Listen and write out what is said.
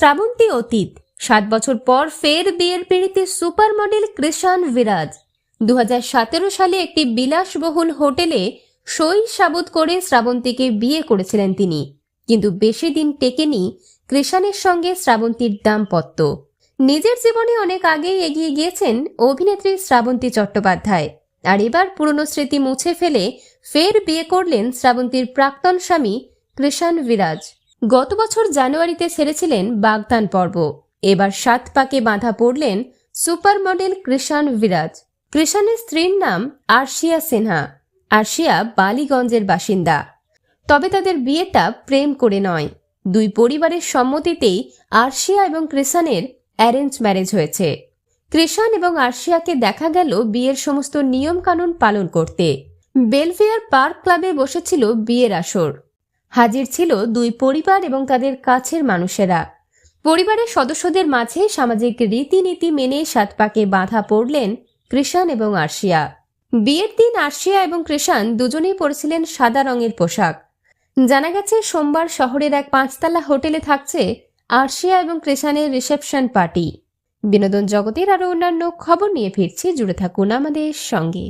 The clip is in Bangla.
শ্রাবন্তী অতীত। সাত বছর পর ফের বিয়ের পিড়িতে সুপার মডেল কৃষাণ বিরাজ। দু হাজার সতেরো সালে একটি বিলাসবহুল হোটেলে সই সাবুত করে শ্রাবন্তীকে বিয়ে করেছিলেন তিনি। কিন্তু বেশি দিন টেকেনি কৃষাণের সঙ্গে শ্রাবন্তীর দাম্পত্য। নিজের জীবনে অনেক আগেই এগিয়ে গিয়েছেন অভিনেত্রী শ্রাবন্তী চট্টোপাধ্যায়। আর এবার পুরনো স্মৃতি মুছে ফেলে ফের বিয়ে করলেন শ্রাবন্তীর প্রাক্তন স্বামী কৃষাণ বিরাজ। গত বছর জানুয়ারিতে ছেড়েছিলেন বাগদান পর্ব। এবার সাত পাকে বাঁধা পড়লেন সুপার মডেল কৃষাণ বিরাজ। কৃষাণের স্ত্রীর নাম আরশিয়া সিনহা। আরশিয়া বালিগঞ্জের বাসিন্দা। তবে তাদের বিয়েটা প্রেম করে নয়। দুই পরিবারের সম্মতিতেই আরশিয়া এবং কৃষাণের অ্যারেঞ্জ ম্যারেজ হয়েছে। কৃষাণ এবং আরশিয়াকে দেখা গেল বিয়ের সমস্ত নিয়মকানুন পালন করতে। বেলফেয়ার পার্ক ক্লাবে বসেছিল বিয়ের আসর। হাজির ছিল দুই পরিবার এবং তাদের কাছের মানুষেরা। পরিবারের সদস্যদের মাঝে সামাজিক রীতিনীতি মেনে সাত পাকে বাঁধা পড়লেন কৃষাণ এবং আর্শিয়া। বিয়ের দিন আর্শিয়া এবং কৃষাণ দুজনেই পরেছিলেন সাদা রঙের পোশাক। জানা গেছে, সোমবার শহরের এক পাঁচতলা হোটেলে থাকছে আরশিয়া এবং কৃষাণের রিসেপশন পার্টি। বিনোদন জগতের আরও অন্যান্য খবর নিয়ে ফিরছি, জুড়ে থাকুন আমাদের সঙ্গে।